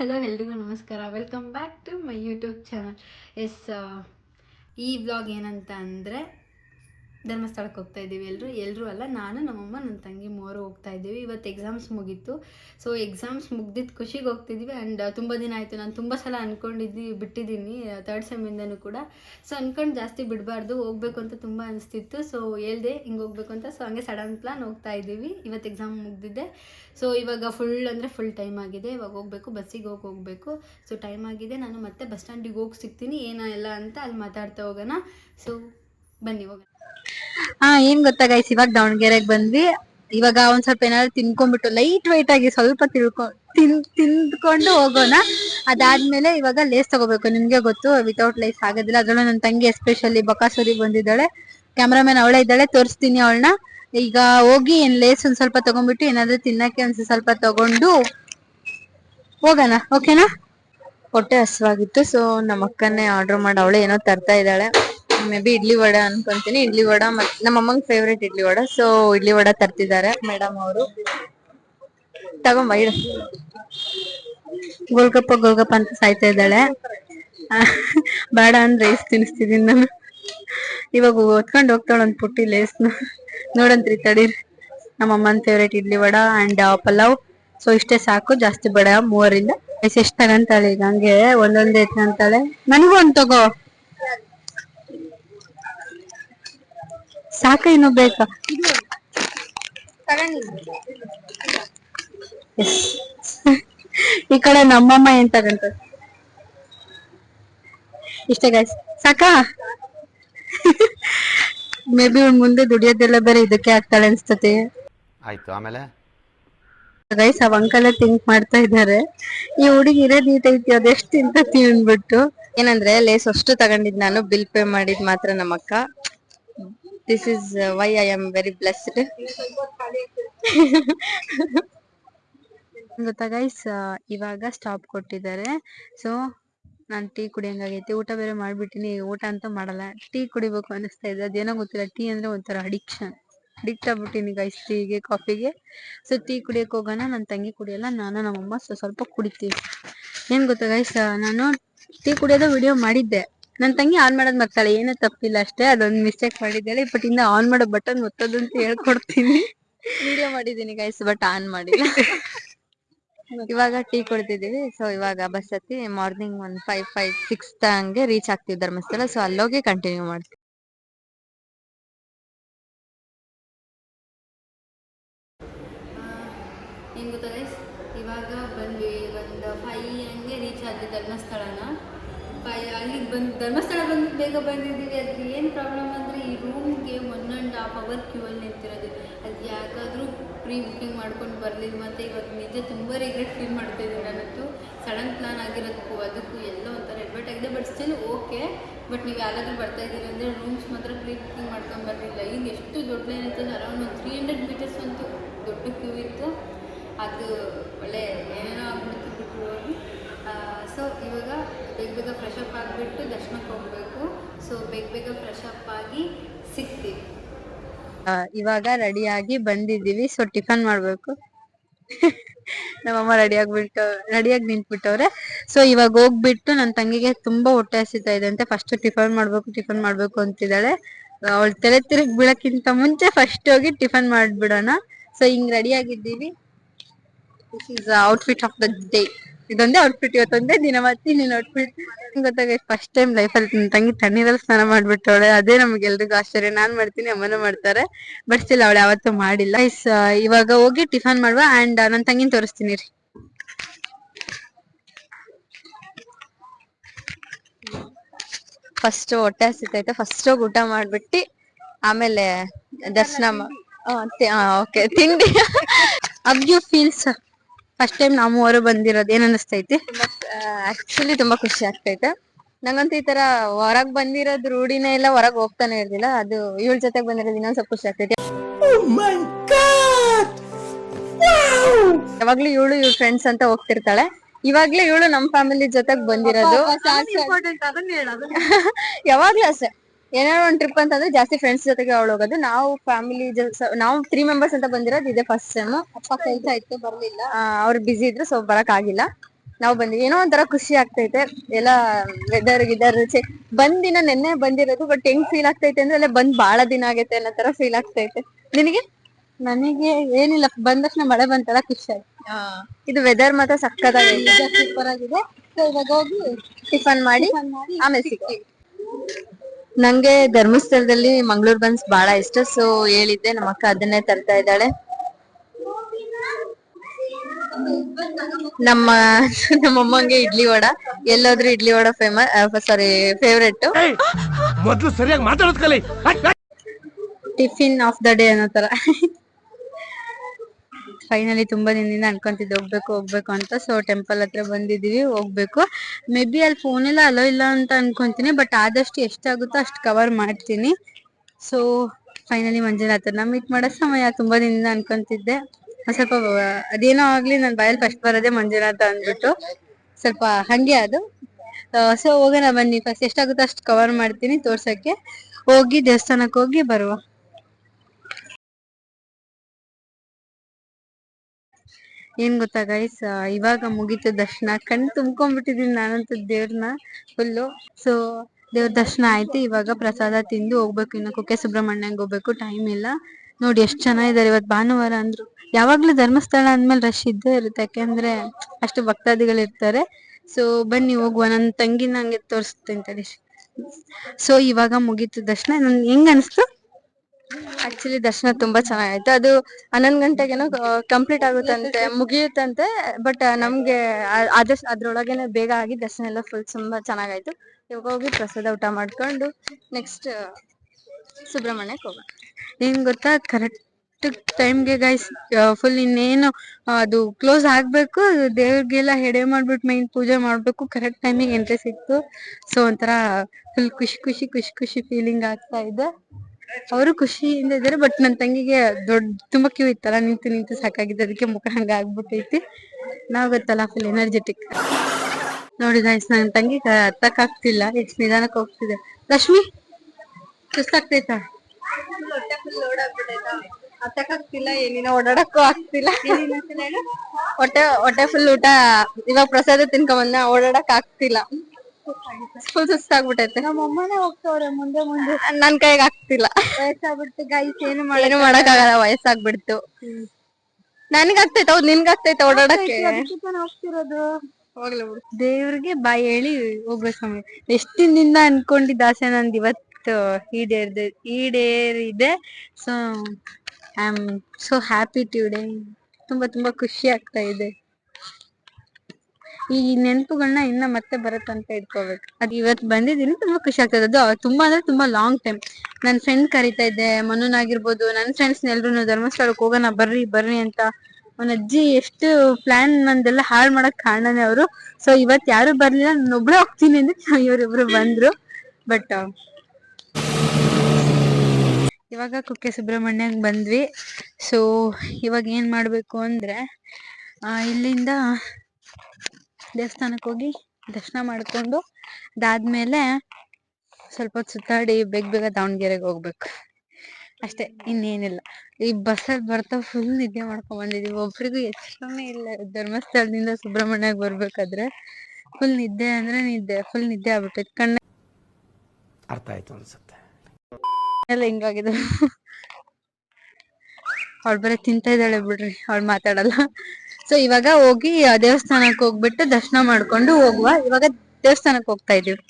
Hello ಎಲ್ರಿಗೂ ನಮಸ್ಕಾರ. Welcome back to my YouTube channel yes ಈ ವ್ಲಾಗ್ ಏನಂತ ಅಂದರೆ ಧರ್ಮಸ್ಥಳಕ್ಕೆ ಹೋಗ್ತಾ ಇದ್ದೀವಿ ಎಲ್ಲರೂ ಎಲ್ಲರೂ ಅಲ್ಲ, ನಾನು, ನಮ್ಮಮ್ಮ, ನನ್ನ ತಂಗಿ ಮೂವರು ಹೋಗ್ತಾ ಇದ್ದೀವಿ. ಇವತ್ತು ಎಕ್ಸಾಮ್ಸ್ ಮುಗೀತು. ಸೊ ಎಕ್ಸಾಮ್ಸ್ ಮುಗ್ದಿದ್ದು ಖುಷಿಗೆ ಹೋಗ್ತಿದ್ವಿ ಆ್ಯಂಡ್ ತುಂಬ ದಿನ ಆಯಿತು. ನಾನು ತುಂಬ ಸಲ ಅಂದ್ಕೊಂಡಿದ್ದಿ ಬಿಟ್ಟಿದ್ದೀನಿ ತರ್ಡ್ ಸೆಮ್ಮಿಂದನೂ ಕೂಡ. ಸೊ ಅಂದ್ಕೊಂಡು ಜಾಸ್ತಿ ಬಿಡಬಾರ್ದು. ಹೋಗ್ಬೇಕು ಅಂತ ತುಂಬ ಅನಿಸ್ತಿತ್ತು. ಸೊ ಹೇಳ್ದೆ, ಹಿಂಗೆ ಹೋಗ್ಬೇಕು ಅಂತ. ಸೊ ಹಂಗೆ ಸಡನ್ ಪ್ಲಾನ್ ಹೋಗ್ತಾ ಇದ್ದೀವಿ. ಇವತ್ತು ಎಕ್ಸಾಮ್ ಮುಗ್ದಿದ್ದೆ ಸೊ ಇವಾಗ ಫುಲ್ ಅಂದರೆ ಫುಲ್ ಟೈಮ್ ಆಗಿದೆ. ಇವಾಗ ಹೋಗಬೇಕು, ಬಸ್ಸಿಗೆ ಹೋಗಿ ಹೋಗಬೇಕು. ಸೊ ಟೈಮ್ ಆಗಿದೆ. ನಾನು ಮತ್ತೆ ಬಸ್ ಸ್ಟ್ಯಾಂಡಿಗೆ ಹೋಗಿ ಸಿಗ್ತೀನಿ. ಏನೋ ಎಲ್ಲ ಅಂತ ಅಲ್ಲಿ ಮಾತಾಡ್ತಾ ಹೋಗೋಣ. ಸೊ ಬನ್ನಿ ಹೋಗೋಣ. ಹಾ ಏನ್ ಗೊತ್ತಾ ಗೈಸ್ ಇವಾಗ ದಾವಣಗೆರೆಗೆ ಬಂದ್ವಿ. ಇವಾಗ ಒಂದ್ ಸ್ವಲ್ಪ ಏನಾದ್ರು ತಿನ್ಕೊಂಡ್ಬಿಟ್ಟು ಲೈಟ್ ವೈಟ್ ಆಗಿ ಸ್ವಲ್ಪ ತಿಳ್ಕೊ ತಿನ್ ತಿಂದ್ಕೊಂಡು ಹೋಗೋಣ. ಅದಾದ್ಮೇಲೆ ಇವಾಗ ಲೇಸ್ ತಗೋಬೇಕು. ನಿಮ್ಗೆ ಗೊತ್ತು ವಿತೌಟ್ ಲೇಸ್ ಆಗೋದಿಲ್ಲ. ಅದ್ರಲ್ಲೂ ನನ್ನ ತಂಗಿ ಎಸ್ಪೆಷಲಿ ಬಕಾಸುರಿ ಬಂದಿದ್ದಾಳೆ. ಕ್ಯಾಮ್ರಾಮನ್ ಅವಳೇ ಇದ್ದಾಳೆ. ತೋರಿಸ್ತೀನಿ ಅವಳನ್ನ. ಈಗ ಹೋಗಿ ಏನ್ ಲೇಸ್ ಒಂದ್ ಸ್ವಲ್ಪ ತಗೊಂಡ್ಬಿಟ್ಟು ಏನಾದ್ರು ತಿನ್ನಕ್ಕೆ ಒಂದ್ ಸ್ವಲ್ಪ ತಗೊಂಡು ಹೋಗೋಣ. ಓಕೆನಾ ಹೊಟ್ಟೆ ಹಸುವಾಗಿತ್ತು. ಸೊ ನಮ್ಮ ಅಕ್ಕನೇ ಆರ್ಡರ್ ಮಾಡಿ ಅವಳೇ ಏನೋ ತರ್ತಾ ಇದ್ದಾಳೆ. ಮೇ ಬಿ ಇಡ್ಲಿ ವಡ ಅನ್ಕೊಂತೀನಿ. ಇಡ್ಲಿ ವಡ ಮತ್ ನಮ್ಮ ಅಮ್ಮಂಗ್ ಫೇವ್ರೇಟ್ ಇಡ್ಲಿ ವಡ. ಸೊ ಇಡ್ಲಿ ವಡ ತರ್ತಿದ್ದಾರೆ ಮೇಡಮ್ ಅವರು. ತಗೊಂಬ, ಇಡು. ಗೋಲ್ಗಪ್ಪ ಗೋಲ್ಗಪ್ಪ ಅಂತ ಸಾಯ್ತಾ ಇದ್ದಾಳೆ. ಬೇಡ ಅಂದ್ರೆ ಲೇಸ್ ತಿನ್ನಿಸ್ತಿದೀನಿ ನಾನು. ಇವಾಗ ಹೊತ್ಕೊಂಡು ಹೋಗ್ತಾಳ ಒಂದ್ ಪುಟ್ಟಿ ಲೇಸ್ ನೋಡಂತ್ರಿ ತಡೀರಿ ನಮ್ಮ ಅಮ್ಮನ favourite idli vada and pulao. So ಇಷ್ಟೇ ಸಾಕು. ಜಾಸ್ತಿ ಬೇಡ. ಮೂವರಿಂದ. ಎಷ್ಟ್ ತಗಂತಾಳೆ ಈಗ? ಹಂಗೆ ಒಂದೊಂದೇ ತಗಂತಾಳೆ ನನಗೂ ಒಂದ್ ತಗೋ. ಸಾಕ ಇನ್ನು ಬೇಕಾ. ಈ ಕಡೆ ನಮ್ಮಮ್ಮ ಏನ್ ತಗಂತ ಇಷ್ಟೇ ಗಾಯ್ಸ್ ಸಾಕಾ? ಮೇ ಬಿ ಮುಂದೆ ದುಡಿಯೋದೆಲ್ಲ ಬೇರೆ ಇದಕ್ಕೆ ಆಗ್ತಾಳೆ ಅನ್ಸ್ತತಿ ಆಯ್ತು ಆಮೇಲೆ? ಗೈಸ್ ಅವ್ ಅಂಕಲ್ ಥಿಂಕ್ ಮಾಡ್ತಾ ಇದ್ದಾರೆ. ಈ ಹುಡುಗಿ ಇರೋದ್ ನೀಟ್ ಐತಿ ಅದೆಷ್ಟು ತಿಂತತಿ ಅಂದ್ಬಿಟ್ಟು. ಏನಂದ್ರೆ ಲೇಸ್ ಅಷ್ಟು ತಗೊಂಡಿದ್ ನಾನು ಬಿಲ್ ಪೇ ಮಾಡಿದ್ ಮಾತ್ರ ನಮ್ಮ ಅಕ್ಕ this is why I am very blessed ಗೊತ್ತಾ ಗೈಸ್ ಇವಾಗ ಸ್ಟಾಪ್ ಕೊಟ್ಟಿದ್ದಾರೆ. ಸೊ ನಾನು ಟೀ ಕುಡಿಯಂಗಾಗೈತಿ ಊಟ ಬೇರೆ ಮಾಡ್ಬಿಟ್ಟಿನಿ. ಊಟ ಅಂತ ಮಾಡಲ್ಲ. ಟೀ ಕುಡಿಬೇಕು ಅನಿಸ್ತಾ ಇದೆ. ಅದೇನೋ ಗೊತ್ತಿಲ್ಲ. ಟೀ ಅಂದ್ರೆ ಒಂಥರ ಅಡಿಕ್ಷನ್ ಅಡಿಕ್ಟ್ ಆಗ್ಬಿಟ್ಟಿನಿ ಗೈಸ್ ಟೀಗೆ ಕಾಫಿಗೆ ಸೊ ಟೀ ಕುಡಿಯಕ್ ಹೋಗೋಣ. ನನ್ನ ತಂಗಿ ಕುಡಿಯಲ್ಲ. ನಾನು ನಮ್ಮಮ್ಮ ಸೊ ಸ್ವಲ್ಪ ಕುಡಿತೀವಿ. ಏನ್ ಗೊತ್ತಾ ಗೈಸ್ ನಾನು ಟೀ ಕುಡಿಯೋದು ವಿಡಿಯೋ ಮಾಡಿದ್ದೆ. ನನ್ನ ತಂಗಿ ಆನ್ ಮಾಡೋದ್ ಮರ್ತಾಳೆ ಏನೂ ತಪ್ಪಿಲ್ಲ ಅಷ್ಟೇ ಅದೊಂದ್ ಮಿಸ್ಟೇಕ್ ಮಾಡಿದ್ದಾಳೆ. ಬಟ್ ಇನ್ನ ಆನ್ ಮಾಡೋ ಬಟನ್ ಅಂತ ಹೇಳ್ಕೊಡ್ತೀನಿ. ವಿಡಿಯೋ ಮಾಡಿದೀನಿ ಗೈಸ್ ಬಟ್ ಆನ್ ಮಾಡಿಲ್ಲ. ಇವಾಗ ಟೀ ಕುಡ್ತಿದೀವಿ ಸೊ ಇವಾಗ ಬಸ್ ಹತ್ತಿ ಮಾರ್ನಿಂಗ್ ಒಂದ್ ಫೈವ್ ಫೈವ್ ಸಿಕ್ಸ್ ಹಂಗೆ ರೀಚ್ ಆಗ್ತಿವಿ ಧರ್ಮಸ್ಥಳ. ಸೊ ಅಲ್ಲೋಗಿ ಕಂಟಿನ್ಯೂ ಮಾಡ್ತೀವಿ. ಇವಾಗ ಬಂದ್ವಿ ಒಂದು ಫೈ ಹಂಗೆ ರೀಚ್ ಆದ್ವಿ ಧರ್ಮಸ್ಥಳನ. ಅಲ್ಲಿಗೆ ಬಂದು, ಧರ್ಮಸ್ಥಳ ಬಂದು ಬೇಗ ಬಂದಿದ್ದೀವಿ. ಅದಕ್ಕೆ ಏನು ಪ್ರಾಬ್ಲಮ್ ಅಂದರೆ ಈ ರೂಮ್ಗೆ one and half hour queue ಅಲ್ಲಿ ನಿಂತಿರೋದು. ಅದು ಯಾಕಾದರೂ ಪ್ರೀ ಬುಕ್ಕಿಂಗ್ ಮಾಡ್ಕೊಂಡು ಬರಲಿಲ್ಲ ಮತ್ತು ಇವತ್ತು ನಿಜ ತುಂಬ ರಿಗ್ರೆಟ್ ಫೀಲ್ ಮಾಡ್ತಾ ನಾನು ನಾನಂತೂ. ಸಡನ್ ಪ್ಲಾನ್ ಆಗಿರೋದಕ್ಕೂ ಅದಕ್ಕೂ ಎಲ್ಲ ಒಂಥರ ಎಡ್ವರ್ಟ್ ಆಗಿದೆ. ಬಟ್ ಸ್ಟಿಲ್ ಓಕೆ ಬಟ್ ನೀವು ಯಾರಾದರೂ ಬರ್ತಾ ಇದ್ದೀರಿ ಅಂದರೆ ರೂಮ್ಸ್ ಮಾತ್ರ ಪ್ರೀ ಬುಕ್ಕಿಂಗ್ ಮಾಡ್ಕೊಂಡು ಬರಲಿಲ್ಲ. ಈಗ ಎಷ್ಟು ದೊಡ್ಡ ಏನಿತ್ತು ಅರೌಂಡ್ ಒಂದು ತ್ರೀ ಹಂಡ್ರೆಡ್ ಮೀಟರ್ಸ್ ಅಂತೂ ದೊಡ್ಡ ಕ್ಯೂ ಇತ್ತು. ಅದು ಒಳ್ಳೆ ಏನೇನೋ ಆಗ್ಬಿಡ್ತು ಬಿಟ್ಟರು ಹೋಗಿ ಸೊ ಇವಾಗ ಬೇಗ ಬೇಗ ಫ್ರೆಶ್ ಅಪ್ ಆಗಿಬಿಟ್ಟು ದರ್ಶನಕ್ಕೆ ಹೋಗಬೇಕು. ಸೊ ಬೇಗ ಬೇಗ ಫ್ರೆಶ್ ಅಪ್ ಆಗಿ ಸಿಗ್ತೀವಿ. ಇವಾಗ ರೆಡಿ ಆಗಿ ಬಂದಿದ್ದೀವಿ. ಸೊ ಟಿಫನ್ ಮಾಡಬೇಕು. ನಮ್ಮಮ್ಮ ರೆಡಿ ಆಗ್ಬಿಟ್ಟು ರೆಡಿಯಾಗಿ ನಿಂತ್ಬಿಟ್ಟವ್ರೆ. ಸೊ ಇವಾಗ ಹೋಗ್ಬಿಟ್ಟು ನನ್ನ ತಂಗಿಗೆ ತುಂಬಾ ಹೊಟ್ಟೆ ಹಸಿತಾ ಇದೆ ಅಂತ. ಫಸ್ಟ್ ಟಿಫನ್ ಮಾಡ್ಬೇಕು ಟಿಫನ್ ಮಾಡ್ಬೇಕು ಅಂತಿದ್ದಾಳೆ. ಅವಳು ತಲೆ ತಿರುಗಿ ಬೀಳಕ್ಕಿಂತ ಮುಂಚೆ ಫಸ್ಟ್ ಹೋಗಿ ಟಿಫನ್ ಮಾಡ್ಬಿಡೋಣ. ಸೊ ಹಿಂಗ್ ರೆಡಿ ಆಗಿದ್ದೀವಿ. This is outfit of the day ಇದೊಂದೇ ಔಟ್ಫಿಟ್ ಇವತ್ತೊಂದೇ ದಿನ ಮತ್ತೆ ನೀನ್ ಔಟ್ಫಿಟ್ ಗೊತ್ತಾಗ ಫಸ್ಟ್ ಟೈಮ್ ಅಲ್ಲಿ ನನ್ನ ತಂಗಿ ತಣ್ಣೀರಲ್ಲಿ ಸ್ನಾನ ಮಾಡ್ಬಿಟ್ಟವಳೆ. ಅದೇ ನಮ್ಗೆಲ್ರಿಗೂ ಆಶ್ಚರ್ಯ. ನಾನ್ ಮಾಡ್ತೀನಿ, ಅಮ್ಮನ ಮಾಡ್ತಾರೆ. ಬಟ್ ಸ್ಟಿಲ್ ಅವಳು ಯಾವತ್ತೂ ಮಾಡಿಲ್ಲ. ಇಸ್ ಇವಾಗ ಹೋಗಿ ಟಿಫನ್ ಮಾಡುವ ಅಂಡ್ ನನ್ನ ತಂಗಿನ ತೋರಿಸ್ತೀನಿ ರೀ ಫಸ್ಟ್ ಹೊಟ್ಟೆ ಹಸಿತೈತೆ ಫಸ್ಟ್ ಊಟ ಮಾಡ್ಬಿಟ್ಟು, ಆಮೇಲೆ ದರ್ಶನ ಓಕೆ ತಿಂಡಿ. ಅಬ್ ಯು ಫೀಲ್ಸ್ ಫಸ್ಟ್ ಟೈಮ್ ನಾವು ಮೂವರು ಬಂದಿರೋದು ಏನ್ ಅನಿಸ್ತೈತಿ? ಆಕ್ಚುಲಿ ತುಂಬಾ ಖುಷಿ ಆಗ್ತೈತೆ. ನಂಗಂತೂ ಈ ತರ ಹೊರಗ್ ಬಂದಿರೋದ್ ರೂಢಿನೇ ಇಲ್ಲ ಹೊರಗ್ ಹೋಗ್ತಾನೆ ಇರ್ಲಿಲ್ಲ. ಅದು ಇವಳ ಜೊತೆಗ್ ಬಂದಿರೋದು ಇನ್ನೊಂದ್ ಸ್ವಲ್ಪ ಖುಷಿ ಆಗ್ತೈತಿ. ಯಾವಾಗ್ಲೂ ಇವಳು ಇವ್ ಫ್ರೆಂಡ್ಸ್ ಅಂತ ಹೋಗ್ತಿರ್ತಾಳೆ. ಇವಾಗ್ಲೇ ಇವಳು ನಮ್ ಫ್ಯಾಮಿಲಿ ಜೊತೆಗ್ ಬಂದಿರೋದು. ಯಾವಾಗ್ಲೂ ಅಷ್ಟೇ. ಏನಾದ್ರು ಒಂದ್ ಟ್ರಿಪ್ ಅಂತಂದ್ರೆ ಜಾಸ್ತಿ ಫ್ರೆಂಡ್ಸ್ ಜೊತೆಗೆ ಅವಳು ಹೋಗೋದು. ನಾವು ಫ್ಯಾಮಿಲಿ ನಾವು ತ್ರೀ ಮೆಂಬರ್ಸ್ ಅಂತ ಬಂದಿರೋದು ಇದೆ ಫಸ್ಟ್ ಟೈಮ್ ಅಪ್ಪ ಕೆಲ್ಸ ಇತ್ತು ಬರ್ಲಿಲ್ಲ. ಅವ್ರು ಬಿಸಿ ಇದ್ರು ಸೊ ಬರಕ್ ಆಗಿಲ್ಲ. ನಾವು ಬಂದ್ವಿ. ಏನೋ ಒಂಥರ ಖುಷಿ ಆಗ್ತೈತೆ. ಎಲ್ಲ ವೆದರ್ ಗಿದರ್ ಬಂದ್ ಬಂದಿನ ನೆನ್ನೆ ಬಂದಿರೋದು ಬಟ್ ಹೆಂಗ್ ಫೀಲ್ ಆಗ್ತೈತೆ ಅಂದ್ರೆ ಅಲ್ಲೇ ಬಂದ್ ಬಾಳ ದಿನ ಆಗೈತೆ ಅನ್ನೋ ತರ ಫೀಲ್ ಆಗ್ತೈತೆ. ನಿನಗೆ? ನನಗೆ ಏನಿಲ್ಲ. ಬಂದ ತಕ್ಷಣ ಮಳೆ ಬಂತಲ್ಲ ಖುಷಿ ಆಯ್ತು. ಇದು ವೆದರ್ ಮಾತ್ರ ಸಕ್ಕತ್ತಾಗಿದೆ ಸೂಪರ್ ಆಗಿದೆ. ಇವಾಗ ಹೋಗಿ ಟಿಫನ್ ಮಾಡಿ ಆಮೇಲೆ ಸಿಗ್ತೀವಿ. ನಂಗೆ ಧರ್ಮಸ್ಥಳದಲ್ಲಿ ಮಂಗಳೂರು ಬನ್ಸ್ ಬಹಳ ಇಷ್ಟ ಸೊ ಹೇಳಿದ್ದೆ ನಮ್ಮ ಅಕ್ಕ ಅದನ್ನೇ ತರ್ತಾ ಇದ್ದಾಳೆ. ನಮ್ಮ ನಮ್ಮಮ್ಮಂಗೆ ಇಡ್ಲಿ ವಡ ಎಲ್ಲಾದ್ರೂ idli vada famous sorry favourite ಮೊದ್ಲು ಸರಿಯಾಗಿ ಮಾತಾಡೋದ್ ಕಲಿ. ಟಿಫಿನ್ ಆಫ್ ದ ಡೇ ಅನ್ನೋ ತರ. ಫೈನಲಿ ತುಂಬಾ ದಿನದಿಂದ ಅನ್ಕೊಂತಿದ್ದೆ, ಹೋಗ್ಬೇಕು ಹೋಗ್ಬೇಕು ಅಂತ. ಸೊ ಟೆಂಪಲ್ ಹತ್ರ ಬಂದಿದೀವಿ ಹೋಗ್ಬೇಕು. ಮೇ ಬಿ ಅಲ್ಲಿ ಫೋನ್ ಎಲ್ಲ ಅಲೋ ಇಲ್ಲ ಅಂತ ಅನ್ಕೊಂತೀನಿ ಬಟ್ ಆದಷ್ಟು ಎಷ್ಟಾಗುತ್ತೋ ಅಷ್ಟು ಕವರ್ ಮಾಡ್ತೀನಿ. ಸೊ ಫೈನಲಿ ಮಂಜುನಾಥನ ಮೀಟ್ ಮಾಡೋ ಸಮಯ ತುಂಬಾ ದಿನದಿಂದ ಅನ್ಕೊಂತಿದ್ದೆ. ಸ್ವಲ್ಪ, ಅದೇನೋ ಆಗ್ಲಿ, ನನ್ ಬಾಯಲ್ಲಿ ಫಸ್ಟ್ ಬರೋದೇ ಮಂಜುನಾಥ ಅಂದ್ಬಿಟ್ಟು. ಸ್ವಲ್ಪ ಹಂಗೆ ಅದು. ಸೊ ಹೋಗೋಣ ಬನ್ನಿ. ಫಸ್ಟ್ ಎಷ್ಟಾಗುತ್ತೋ ಅಷ್ಟು ಕವರ್ ಮಾಡ್ತೀನಿ ತೋರ್ಸಕ್ಕೆ. ಹೋಗಿ ದೇವಸ್ಥಾನಕ್ಕೆ ಹೋಗಿ ಬರುವ. ಏನ್ ಗೊತ್ತಾ ಗೈಸ್ ಇವಾಗ ಮುಗೀತು ದರ್ಶನ. ಕಣ್ ತುಂಬ್ಕೊಂಡ್ಬಿಟ್ಟಿದೀನಿ ನಾನಂತೂ ದೇವ್ರನ್ನ ಫುಲ್ಲು ಸೊ ದೇವ್ರ ದರ್ಶನ ಆಯ್ತು. ಇವಾಗ ಪ್ರಸಾದ ತಿಂದು ಹೋಗ್ಬೇಕು. ಇನ್ನು ಕುಕ್ಕೆ ಸುಬ್ರಹ್ಮಣ್ಯಂಗ್ ಹೋಗ್ಬೇಕು. ಟೈಮ್ ಇಲ್ಲ. ನೋಡಿ ಎಷ್ಟ್ ಚೆನ್ನಾಗಿದ್ದಾರೆ ಇವತ್ ಭಾನುವಾರ ಅಂದ್ರು. ಯಾವಾಗ್ಲೂ ಧರ್ಮಸ್ಥಳ ಅಂದ್ಮೇಲೆ ರಶ್ ಇದ್ದೇ ಇರುತ್ತೆ. ಯಾಕೆಂದ್ರೆ ಅಷ್ಟು ಭಕ್ತಾದಿಗಳು ಇರ್ತಾರೆ ಸೊ ಬನ್ನಿ ಹೋಗುವ. ನನ್ ತಂಗಿನ ಹಂಗೆ ತೋರಿಸ್ತೀನಿ ತಡಿ ಸೊ ಇವಾಗ ಮುಗೀತು ದರ್ಶನ. ನನ್ ಹೆಂಗ್ ಅನ್ಸ್ತು? ಆಕ್ಚುಲಿ ದರ್ಶನ ತುಂಬಾ ಚೆನ್ನಾಗಾಯ್ತು. ಅದು ಹನ್ನೊಂದ್ ಗಂಟೆಗೇನೋ ಕಂಪ್ಲೀಟ್ ಆಗುತ್ತಂತೆ, ಮುಗಿಯುತ್ತಂತೆ ಬಟ್ ನಮ್ಗೆ ಆದಷ್ಟು, ಅದ್ರೊಳಗೇನೆ ಬೇಗ ಆಗಿ ದರ್ಶನ ಎಲ್ಲ ಫುಲ್ ತುಂಬಾ ಚೆನ್ನಾಗಾಯ್ತು. ಇವಾಗ ಹೋಗಿ ಪ್ರಸಾದ ಊಟ ಮಾಡ್ಕೊಂಡು ನೆಕ್ಸ್ಟ್ ಸುಬ್ರಹ್ಮಣ್ಯಕ್ಕೆ ಹೋಗೋಣ. ಏನ್ ಗೊತ್ತಾ ಕರೆಕ್ಟ್ ಟೈಮ್ಗೆ ಗೈಸ್ ಫುಲ್ ಇನ್ನೇನು ಅದು ಕ್ಲೋಸ್ ಆಗ್ಬೇಕು, ದೇವ್ರಿಗೆಲ್ಲ ಹೆಡೆ ಮಾಡ್ಬಿಟ್ಟು ಮೈನ್ ಪೂಜೆ ಮಾಡ್ಬೇಕು ಕರೆಕ್ಟ್ ಟೈಮಿಗೆ ಎಂಟ್ರಿ ಸಿಕ್ತು. ಸೊ ಒಂಥರ ಫುಲ್ ಖುಷಿ ಖುಷಿ ಖುಷಿ ಖುಷಿ ಫೀಲಿಂಗ್ ಆಗ್ತಾ ಇದೆ. ಅವರು ಖುಷಿಯಿಂದ ಇದ್ದಾರೆ ಬಟ್ ನನ್ ತಂಗಿಗೆ ದೊಡ್ಡ, ತುಂಬಾ ಕ್ಯೂ ಇತ್ತಲ್ಲ, ನಿಂತು ನಿಂತು ಸಾಕಾಗಿದೆ, ಅದಕ್ಕೆ ಮುಖ ಹಂಗ ಆಗ್ಬಿಟ್ಟೈತಿ. ನಾವ್ ಗೊತ್ತಲ್ಲ ಫುಲ್ ಎನರ್ಜೆಟಿಕ್ ನೋಡಿ ಗೈಸ್ ನನ್ನ ತಂಗಿ ಹತ್ತಕ್ ಆಗ್ತಿಲ್ಲ ಎಷ್ಟ್ ನಿಧಾನಕ್ಕೆ ಹೋಗ್ತಿದೆ. ರಶ್ಮಿ ಸುಸ್ತಾಗ್ತೈತಾ ಹತ್ತಕ್ಕಾಗ್ತಿಲ್ಲ ಏನಿನ ಓಡಾಡಕ್ಕೂ ಆಗ್ತಿಲ್ಲ ಹೊಟ್ಟೆ ಹೊಟ್ಟೆ ಫುಲ್ ಊಟ, ಇವಾಗ ಪ್ರಸಾದ ತಿನ್ಕೊಂಬಂದ ಓಡಾಡಕ್ ಆಗ್ತಿಲ್ಲ. ಫುಲ್ ಸುಸ್ತಾಗ್ಬಿಟ್ಟೈತೆ ನಮ್ಮ ಅಮ್ಮನೇ ಹೋಗ್ತವ್ರೆ ಮುಂದೆ ಮುಂದೆ. ನನ್ ಕೈಗೆ ಆಗ್ತಿಲ್ಲ. ವಯಸ್ಸಾಗ್ಬಿಡ್ತು ಗೈಸ್ ಏನು ಏನು ಮಾಡಕ್ಕಾಗಲ್ಲ ವಯಸ್ಸಾಗ್ಬಿಡ್ತು. ನನ್ಗ್ ಆಗ್ತೈತೆ ಹೌದ್ ನಿನ್ಗ್ ಆಗ್ತೈತೆ ಓಡಾಡಕ್ಕೆ ಹೋಗ್ತಿರೋದು. ದೇವ್ರಿಗೆ ಬಾಯಿ ಹೇಳಿ ಹೋಗ್ಬೇಕು ಸ್ವಾಮಿ. ಎಷ್ಟ್ ದಿನದಿಂದ ಅನ್ಕೊಂಡಿದ್ದ ಆಸೆ ನಂದು ಇವತ್ತು ಈಡೇರಿದೆ ಈಡೇರಿದೆ. So I am so happy today ತುಂಬಾ ತುಂಬಾ ಖುಷಿ ಆಗ್ತಾ ಇದೆ. ಈ ನೆನಪುಗಳನ್ನ ಇನ್ನ ಮತ್ತೆ ಬರುತ್ತಂತ ಇಟ್ಕೋಬೇಕು. ಅದು ಇವತ್ತು ಬಂದಿದ್ದೀನಿ, ತುಂಬಾ ಖುಷಿ ಆಗ್ತದೆ. ಅದು ತುಂಬಾ ಅಂದ್ರೆ ತುಂಬಾ ಲಾಂಗ್ ಟೈಮ್ ನನ್ ಫ್ರೆಂಡ್ ಕರಿತಾ ಇದ್ದೆ, ಮನುನ್ ಆಗಿರ್ಬೋದು, ನನ್ ಫ್ರೆಂಡ್ಸ್ ಎಲ್ರು ಧರ್ಮಸ್ಥಳಕ್ಕೆ ಹೋಗೋಣ, ಬರ್ರಿ ಬರ್ರಿ ಅಂತ. ಅವ್ನ ಅಜ್ಜಿ ಎಷ್ಟು ಪ್ಲಾನ್ ನಂದೆಲ್ಲ ಹಾಳ್ ಮಾಡಕ್ ಕಾರಣನೇ ಅವರು. ಸೊ ಇವತ್ ಯಾರು ಬರ್ಲಿಲ್ಲ, ನಾನು ಒಬ್ಳೆ ಹೋಗ್ತೀನಿ ಅಂದ್ರೆ ಇವರಿಬ್ರು ಬಂದ್ರು. ಬಟ್ ಇವಾಗ ಕುಕ್ಕೆ ಸುಬ್ರಹ್ಮಣ್ಯಂಗ್ ಬಂದ್ವಿ. ಸೊ ಇವಾಗ ಏನ್ ಮಾಡ್ಬೇಕು ಅಂದ್ರೆ ಇಲ್ಲಿಂದ ದೇವಸ್ಥಾನಕ್ಕೆ ಹೋಗಿ ದರ್ಶನ ಮಾಡ್ಕೊಂಡು ಅದಾದ್ಮೇಲೆ ಸ್ವಲ್ಪ ಹೊತ್ತು ಸುತ್ತಾಡಿ ಬೇಗ ಬೇಗ ದಾವಣಗೆರೆಗೆ ಹೋಗ್ಬೇಕು. ಅಷ್ಟೇ ಇನ್ನೇನಿಲ್ಲ. ಈ ಬಸ್ಸಲ್ಲಿ ಬರ್ತಾ ಫುಲ್ ನಿದ್ದೆ ಮಾಡ್ಕೊಂಡ್ ಬಂದಿದೀವಿ. ಒಬ್ರಿಗೂ ಎಚ್ಚರನೇ ಇಲ್ಲ. ಧರ್ಮಸ್ಥಳದಿಂದ ಸುಬ್ರಹ್ಮಣ್ಯಕ್ಕೆ ಬರ್ಬೇಕಾದ್ರೆ ಫುಲ್ ನಿದ್ದೆ ಅಂದ್ರೆ ನಿದ್ದೆ ಫುಲ್ ನಿದ್ದೆ ಆಗ್ಬಿಟ್ಟೈತೆ ಕಣ್ಣು ಅರ್ಥ ಆಯ್ತು ಅನ್ಸುತ್ತೆ. ಎಲ್ಲ ಹಿಂಗಾಗಿದೆ. ಅವಳು ಬರೀ ತಿಂತಾ ಇದ್ದಾಳೆ ಬಿಡ್ರಿ. ಅವಳು ಮಾತಾಡಲ್ಲ. ಸೊ ಇವಾಗ ಹೋಗಿ ಆ ದೇವಸ್ಥಾನಕ್ಕೆ ಹೋಗ್ಬಿಟ್ಟು ದರ್ಶನ ಮಾಡ್ಕೊಂಡು ಹೋಗುವ. ಇವಾಗ ದೇವಸ್ಥಾನಕ್ಕೆ ಹೋಗ್ತಾ ಇದೀವಿ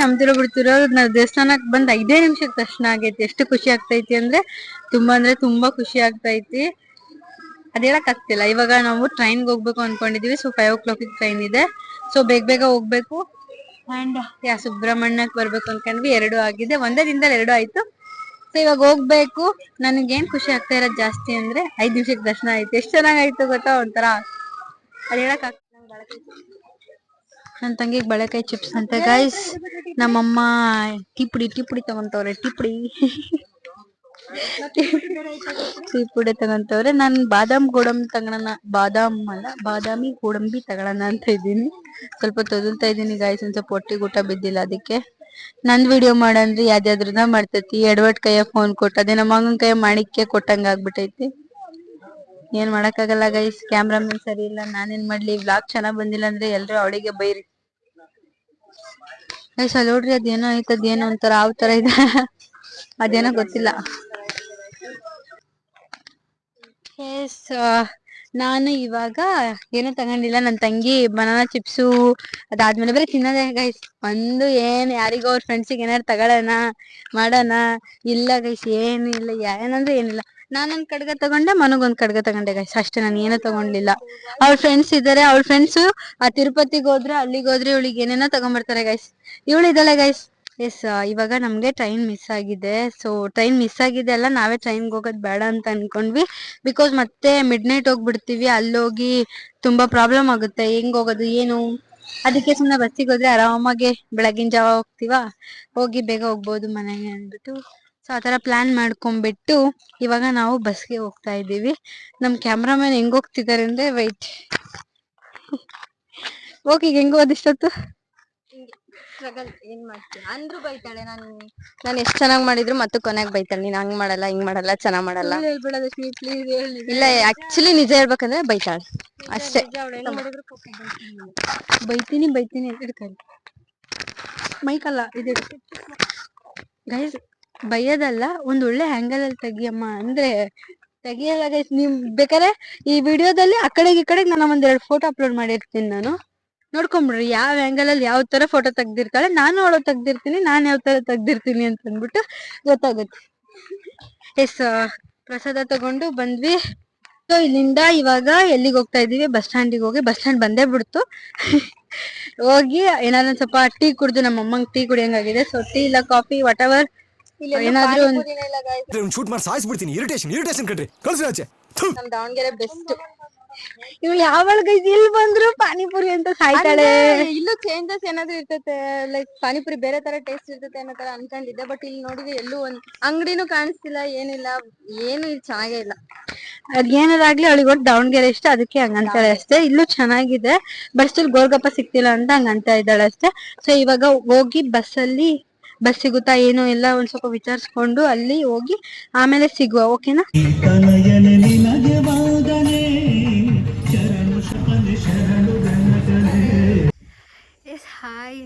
ನಮ್ದಿರೋ ಬಿಡ್ತಿರೋ ನಾವು ದೇವಸ್ಥಾನಕ್ ಬಂದ್ ಐದೇ ನಿಮಿಷಕ್ಕೆ ದರ್ಶನ ಆಗೈತಿ. ಎಷ್ಟು ಖುಷಿ ಆಗ್ತೈತಿ ಅಂದ್ರೆ ತುಂಬಾ ಅಂದ್ರೆ ತುಂಬಾ ಖುಷಿ ಆಗ್ತೈತಿ. ಅದ್ ಹೇಳಕ್ ಆಗ್ತಿಲ್ಲ. ಇವಾಗ ನಾವು ಟ್ರೈನ್ಗೆ ಹೋಗ್ಬೇಕು ಅನ್ಕೊಂಡಿದೀವಿ. So five o'clock train ಇದೆ. ಸೊ ಬೇಗ ಬೇಗ ಹೋಗ್ಬೇಕು. ಅಂಡ್ ಯಾ ಸುಬ್ರಹ್ಮಣ್ಯಕ್ ಬರ್ಬೇಕು ಅನ್ಕೊಂಡ್ವಿ ಎರಡು ಆಗಿದೆ. ಒಂದೇ ದಿನದಲ್ಲಿ ಎರಡು ಆಯ್ತು. ಸೊ ಇವಾಗ ಹೋಗ್ಬೇಕು. ನನಗೇನ್ ಖುಷಿ ಆಗ್ತಾ ಇರೋದ್ ಜಾಸ್ತಿ ಅಂದ್ರೆ ಐದ್ ನಿಮಿಷಕ್ಕೆ ದರ್ಶನ ಆಯ್ತು. ಎಷ್ಟ್ ಚೆನ್ನಾಗಾಯ್ತು ಗೊತ್ತಾ? ಒಂಥರ ಅದ್ ಹೇಳಕ್ ನನ್ ತಂಗಿಗ್ ಬಳೆಕಾಯಿ ಚಿಪ್ಸ್ ಅಂತ. ಗೈಸ್ ನಮ್ಮಮ್ಮ ಟೀ ಪುಡಿ ಟೀ ಪುಡಿ ತಗೊಂತವ್ರೆ. ಟೀ ಪುಡಿ ಟೀ ಪುಡಿ ತಗೊಂತವ್ರೆ. ನಾನ್ ಬಾದಾಮ್ ಗೋಡಂಬಿ ತಗೊಳನ ಬಾದಾಮ್ ಅಲ್ಲ, ಬಾದಾಮಿ ಗೋಡಂಬಿ ತಗೊಳಣ ಅಂತ ಇದ್ದೀನಿ. ಸ್ವಲ್ಪ ತೊದಲ್ತಾ ಇದ್ದೀನಿ ಗಾಯ್ಸ್ ಒಂದ್ ಸ್ವಲ್ಪ ಹೊಟ್ಟಿಗೆ ಊಟ ಬಿದ್ದಿಲ್ಲ ಅದಕ್ಕೆ. ನಂದ್ ವಿಡಿಯೋ ಮಾಡಂದ್ರೆ ಯಾವ್ದಾದ್ರದ ಮಾಡ್ತೈತಿ? ಎಡವಟ್ ಕೈಯ ಫೋನ್ ಕೊಟ್ಟ, ಅದೇ ನಮ್ಮ ಮಗನ್ ಕೈಯ ಮಾಡಿಕ್ಕೆ ಕೊಟ್ಟಂಗ ಆಗ್ಬಿಟ್ಟೈತಿ ಏನ್ ಮಾಡಕ್ಕಾಗಲ್ಲ ಗೈಸ್ ಕ್ಯಾಮ್ರಾಮನ್ ಸರಿ ಇಲ್ಲ, ನಾನೇನ್ ಮಾಡ್ಲಿ? ವ್ಲಾಗ್ ಚೆನ್ನಾಗ್ ಬಂದಿಲ್ಲ ಅಂದ್ರೆ ಎಲ್ರು ಅವಳಿಗೆ ಬೈರಿ. ಗೈಸ್ ಅಲ್ಲೋಡ್ರಿ ಅದೇನೋ ಐತೆ ಅದೇನೋ ಒಂಥರ ಯಾವ ತರ ಇದೆ. ಅದೇನೋ ಗೊತ್ತಿಲ್ಲ. ಎಸ್ ನಾನು ಇವಾಗ ಏನೂ ತಗೊಂಡಿಲ್ಲ. ನನ್ ತಂಗಿ ಬನಾನಾ ಚಿಪ್ಸು, ಅದಾದ್ಮೇಲೆ ಬರೀ ತಿನ್ನೋದೇ ಗೈಸ್ ಒಂದು ಏನ್ ಯಾರಿಗೋ ಅವ್ರ ಫ್ರೆಂಡ್ಸಿಗೆ ಏನಾರು ತಗೊಳ್ಳೋಣ ಮಾಡೋಣ. ಇಲ್ಲ ಗೈಸ್ ಏನು ಇಲ್ಲ. ಏನಂದ್ರೆ ಏನಿಲ್ಲ. ನಾನೊಂದು ಕಡ್ಗ ತಗೊಂಡೆ ಮನಗೊಂದ್ ಕಡ್ಗ ತಗೊಂಡೆ ಗೈಸ್ ಅಷ್ಟೇ, ನಾನು ಏನೂ ತಗೊಂಡಿಲ್ಲ. ಅವ್ರ ಫ್ರೆಂಡ್ಸ್ ಇದ್ದಾರೆ ಅವ್ಳ ಫ್ರೆಂಡ್ಸ್ ಆ ತಿರುಪತಿಗೆ ಹೋದ್ರೆ, ಅಲ್ಲಿಗೆ ಹೋದ್ರೆ ಇವಳಿಗೆ ಏನೇನೋ ತಗೊಂಡ್ಬರ್ತಾರೆ ಗೈಸ್ ಇವಳು ಇದ್ದಾಳೆ ಗೈಸ್ ಎಸ್ ಇವಾಗ ನಮ್ಗೆ ಟ್ರೈನ್ ಮಿಸ್ ಆಗಿದೆ. ಸೊ ಟ್ರೈನ್ ಮಿಸ್ ಆಗಿದೆ ಅಲ್ಲ, ನಾವೇ ಟ್ರೈನ್ಗೆ ಹೋಗೋದು ಬೇಡ ಅಂತ ಅನ್ಕೊಂಡ್ವಿ. ಬಿಕಾಸ್ ಮತ್ತೆ ಮಿಡ್ ನೈಟ್ ಹೋಗ್ಬಿಡ್ತೀವಿ. ಅಲ್ಲೋಗಿ ತುಂಬಾ ಪ್ರಾಬ್ಲಮ್ ಆಗುತ್ತೆ. ಹೆಂಗ್ ಹೋಗೋದು, ಏನು? ಅದಕ್ಕೆ ಸುಮ್ಮನೆ ಬಸ್ಸಿಗೆ ಹೋದ್ರೆ ಆರಾಮಾಗಿ ಬೆಳಗಿನ ಜಾವ ಹೋಗ್ತೀವಾ? ಹೋಗಿ ಬೇಗ ಹೋಗ್ಬೋದು ಮನೆಗೆ ಅಂದ್ಬಿಟ್ಟು. ಸೊ ಆತರ ಪ್ಲಾನ್ ಮಾಡ್ಕೊಂಡ್ಬಿಟ್ಟು ಇವಾಗ ನಾವು ಬಸ್ಗೆ ಹೋಗ್ತಾ ಇದೀವಿ ನಮ್ ಕ್ಯಾಮ್ರಾಮನ್ ಹೆಂಗ್ ಹೋಗ್ತಿದಾರೆ ಅಂದ್ರೆ ವೈಟ್ ಹೋಗಿ ಹೆಂಗ್ ಹೋದಿಷ್ಟೊತ್ತು ಸ್ಟ್ರಗಲ್ ಏನ್ ಮಾಡ್ತೀನಿ ಅಂದ್ರು ಬೈತಾಳೆ. ನಾನು ನಾನು ಎಷ್ಟ್ ಚೆನ್ನಾಗ್ ಮಾಡಿದ್ರು ಮತ್ತೆ ಕೊನೆಗ್ ಬೈತಾಳೆ. ನೀನ್ ಹಂಗ್ ಮಾಡಲ್ಲ ಹಿಂಗ್ ಮಾಡಲ್ಲ ಚೆನ್ನಾಗ್ ಮಾಡಲ್ಲ. ಹೇಳ್ಬೇಡ ಲಕ್ಷ್ಮಿ ಪ್ಲೀಸ್ ಹೇಳಿ ಇಲ್ಲ ಆಕ್ಚುಲಿ ನಿಜ ಹೇಳ್ಬೇಕಂದ್ರೆ ಬೈತಾಳೆ. ಅಷ್ಟೇ. ಬೈತೀನಿ ಬೈತೀನಿ ಅಂತ ಮೈಕ್ ಮೈಕಲ್ಲ ಇದು ಗೈಸ್ ಬೈಯೋದಲ್ಲ ಒಂದ್ ಒಳ್ಳೆ ಆಂಗಲ್ ಅಲ್ಲಿ ತೆಗಿಯಮ್ಮ ಅಂದ್ರೆ ತೆಗಿಯಲ್ಲ ಗೈಸ್ ನೀವ್ ಬೇಕಾದ್ರೆ ಈ ವಿಡಿಯೋದಲ್ಲಿ ಆ ಕಡೆಗೆ ಈ ಕಡೆಗೆ ನಾನು ಒಂದೆರಡು ಫೋಟೋ ಅಪ್ಲೋಡ್ ಮಾಡಿರ್ತೀನಿ ನಾನು. ನೋಡ್ಕೊಂಬಿಡ್ರಿ ಯಾವ ಆಂಗಲ್ ಅಲ್ಲಿ ಯಾವ ತರ ಫೋಟೋ ತೆಗ್ದಿರ್ತಾಳೆ ನಾನು ಅವಳು ತೆಗ್ದಿರ್ತೀನಿ ನಾನು ಯಾವ ತರ ತೆಗ್ದಿರ್ತೀನಿ ಅಂತ ಅಂದ್ಬಿಟ್ಟು ಗೊತ್ತಾಗುತ್ತೆ. ಎಸ್ ಪ್ರಸಾದ ತಗೊಂಡು ಬಂದ್ವಿ. ಸೊ ಇಲ್ಲಿಂದ ಇವಾಗ ಎಲ್ಲಿಗೆ ಹೋಗ್ತಾ ಇದ್ದೀವಿ? ಬಸ್ ಸ್ಟ್ಯಾಂಡಿಗೆ ಹೋಗಿ ಬಸ್ ಸ್ಟ್ಯಾಂಡ್ ಬಂದೇ ಬಿಡ್ತು. ಹೋಗಿ ಏನಾದ್ರು ಸ್ವಲ್ಪ ಟೀ ಕುಡಿದು ನಮ್ಮ ಅಮ್ಮಂಗ್ ಟೀ ಕುಡಿಯಂಗಾಗಿದೆ. ಸೊ ಟೀ ಇಲ್ಲ ಕಾಫಿ ವಾಟ್ ಎವರ್ ಏನಾದ್ರೂ ಒಂದ್ ಶೂಟ್ ಮಾಡಿ ಸಾಯಿಸ್ಬಿಡ್ತೀನಿ. ಇರಿಟೇಷನ್ ಇರಿಟೇಷನ್ ಕಣ್ರಿ. ಕಳ್ಸಿ. ನಮ್ ದಾವಣಗೆರೆ ಬೆಸ್ಟ್ ಇವ್ಳು ಯಾವಾಗ ಇಲ್ಲಿ ಬಂದ್ರು ಪಾನಿಪುರಿ ಅಂತ ಸಾಯ್ತಾಳೆ. ಇಲ್ಲೂ ಚೇಂಜಸ್ ಏನಾದ್ರು ಇರ್ತೈತೆ ಲೈಕ್ ಪಾನಿಪುರಿ ಬೇರೆ ತರ ಟೇಸ್ಟ್ ಇರ್ತತೆ ಅನ್ನೋ ತರ ಅನ್ಕೊಂಡಿದ್ದೆ ಬಟ್ ಇಲ್ಲಿ ನೋಡಿದ್ರೆ ಎಲ್ಲೂ ಒಂದ್ ಅಂಗಡಿನೂ ಕಾಣಿಸ್ತಿಲ್ಲ ಏನಿಲ್ಲ ಏನು ಇಲ್ಲಿ ಚೆನ್ನಾಗೇ ಇಲ್ಲ. ಅದೇನಾರಾಗ್ಲಿ ಅವಳಿಗೆ ಒಟ್ಟು ದಾವಣಗೆರೆ ಇಷ್ಟ ಅದಕ್ಕೆ ಹಂಗಂತಾಳೆ ಅಷ್ಟೇ. ಇಲ್ಲೂ ಚೆನ್ನಾಗಿದೆ ಬಟ್ ಸ್ಟಿಲ್ ಗೋಲ್ಗಪ್ಪ ಸಿಕ್ತಿಲ್ಲ ಅಂತ ಹಂಗಂತ ಇದ್ದಾಳೆ ಅಷ್ಟೇ. ಸೊ ಇವಾಗ ಹೋಗಿ ಬಸ್ಸಲ್ಲಿ ಬಸ್ ಸಿಗುತ್ತಾ ಏನೋ ಎಲ್ಲ ಒಂದ್ ಸ್ವಲ್ಪ ವಿಚಾರಿಸ್ಕೊಂಡು ಅಲ್ಲಿ ಹೋಗಿ ಆಮೇಲೆ ಸಿಗುವ ಓಕೆನಾ ಹಾಯ್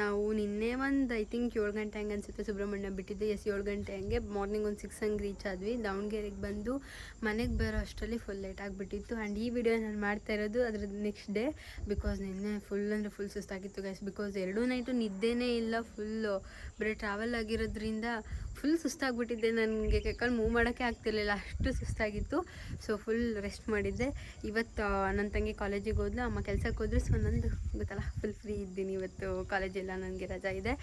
ನಾವು ನಿನ್ನೆ ಒಂದು ಐ ಥಿಂಕ್ ಏಳು ಗಂಟೆ ಹಂಗೆ ಅನಿಸುತ್ತೆ ಸುಬ್ರಹ್ಮಣ್ಯ ಬಿಟ್ಟಿದ್ದು. ಎಸ್ ಏಳು ಗಂಟೆ ಹಂಗೆ. ಮಾರ್ನಿಂಗ್ ಒಂದು ಸಿಕ್ಸ್ ಹಂಗೆ ರೀಚ್ ಆದ್ವಿ. ದಾವಣಗೆರೆಗೆ ಬಂದು ಮನೆಗೆ ಬರೋ ಅಷ್ಟರಲ್ಲಿ ಫುಲ್ ಲೇಟ್ ಆಗಿಬಿಟ್ಟಿತ್ತು. ಆ್ಯಂಡ್ ಈ ವಿಡಿಯೋ ನಾನು ಮಾಡ್ತಾ ಇರೋದು ಅದ್ರ ನೆಕ್ಸ್ಟ್ ಡೇ ಬಿಕಾಸ್ ನಿನ್ನೆ ಫುಲ್ ಅಂದರೆ ಫುಲ್ ಸುಸ್ತಾಗಿತ್ತು ಗೈಸ್ ಬಿಕಾಸ್ ಎರಡೂ ನೈಟು ನಿದ್ದೆನೇ ಇಲ್ಲ ಫುಲ್ಲು ಬರೀ ಟ್ರಾವೆಲ್ ಆಗಿರೋದ್ರಿಂದ ಫುಲ್ ಸುಸ್ತಾಗ್ಬಿಟ್ಟಿದ್ದೆ. ನನಗೆ ಕೈಕಾಲು ಮೂವ್ ಮಾಡೋಕ್ಕೆ ಆಗ್ತಿರ್ಲಿಲ್ಲ. ಅಷ್ಟು ಸುಸ್ತಾಗಿತ್ತು. ಸೊ ಫುಲ್ ರೆಸ್ಟ್ ಮಾಡಿದ್ದೆ. ಇವತ್ತು ನನ್ನ ತಂಗಿ ಕಾಲೇಜಿಗೆ ಹೋದ್ಲು. ಅಮ್ಮ ಕೆಲಸಕ್ಕೆ ಹೋದ್ರೆ. ಸೊ ನಂದು ಗೊತ್ತಲ್ಲ ಫುಲ್ ಫ್ರೀ ಇದ್ದೀನಿ ಇವತ್ತು. ಕಾಲೇಜೆಲ್ಲ ನನಗೆ ರಜಾ ಇದೆ.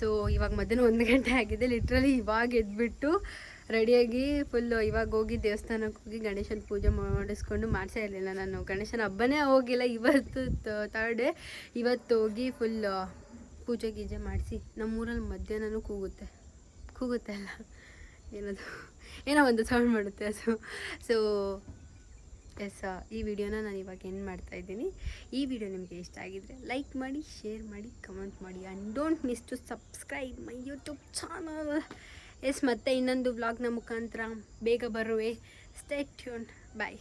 ಸೊ ಇವಾಗ ಮಧ್ಯಾಹ್ನ ಒಂದು ಗಂಟೆ ಆಗಿದೆ. ಲಿಟ್ರಲಿ ಇವಾಗ ಎದ್ಬಿಟ್ಟು ರೆಡಿಯಾಗಿ ಫುಲ್ಲು ಇವಾಗ ಹೋಗಿ ದೇವಸ್ಥಾನಕ್ಕೆ ಹೋಗಿ ಗಣೇಶನ ಪೂಜೆ ಮಾಡಿಸ್ಕೊಂಡು ಮಾಡಿಸೇ ಇರಲಿಲ್ಲ ನಾನು. ಗಣೇಶನ ಹಬ್ಬನೇ ಹೋಗಿಲ್ಲ. ಇವತ್ತು ಥರ್ಡ್ ಡೇ ಇವತ್ತು ಹೋಗಿ ಫುಲ್ ಪೂಜೆ ಗೀಜೆ ಮಾಡಿಸಿ ನಮ್ಮೂರಲ್ಲಿ ಮಧ್ಯಾಹ್ನನೂ ಕೂಗುತ್ತೆ. ಕೂಗುತ್ತೆ ಅಲ್ಲ ಏನದು? ಏನೋ ಒಂದು ಸೌಂಡ್ ಮಾಡುತ್ತೆ ಅದು. ಸೊ ಎಸ್ ಈ ವಿಡಿಯೋನ ನಾನು ಇವಾಗ ಎಂಡ್ ಮಾಡ್ತಾ ಇದ್ದೀನಿ. ಈ ವಿಡಿಯೋ ನಿಮಗೆ ಇಷ್ಟ ಆಗಿದ್ರೆ ಲೈಕ್ ಮಾಡಿ ಶೇರ್ ಮಾಡಿ ಕಮೆಂಟ್ ಮಾಡಿ. And don't miss to subscribe my YouTube channel S ಮತ್ತೆ ಇನ್ನೊಂದು ವ್ಲಾಗ್ನ ಮುಖಾಂತರ ಬೇಗ ಬರುವೆ. ಸ್ಟೇ ಟ್ಯೂನ್ ಬಾಯ್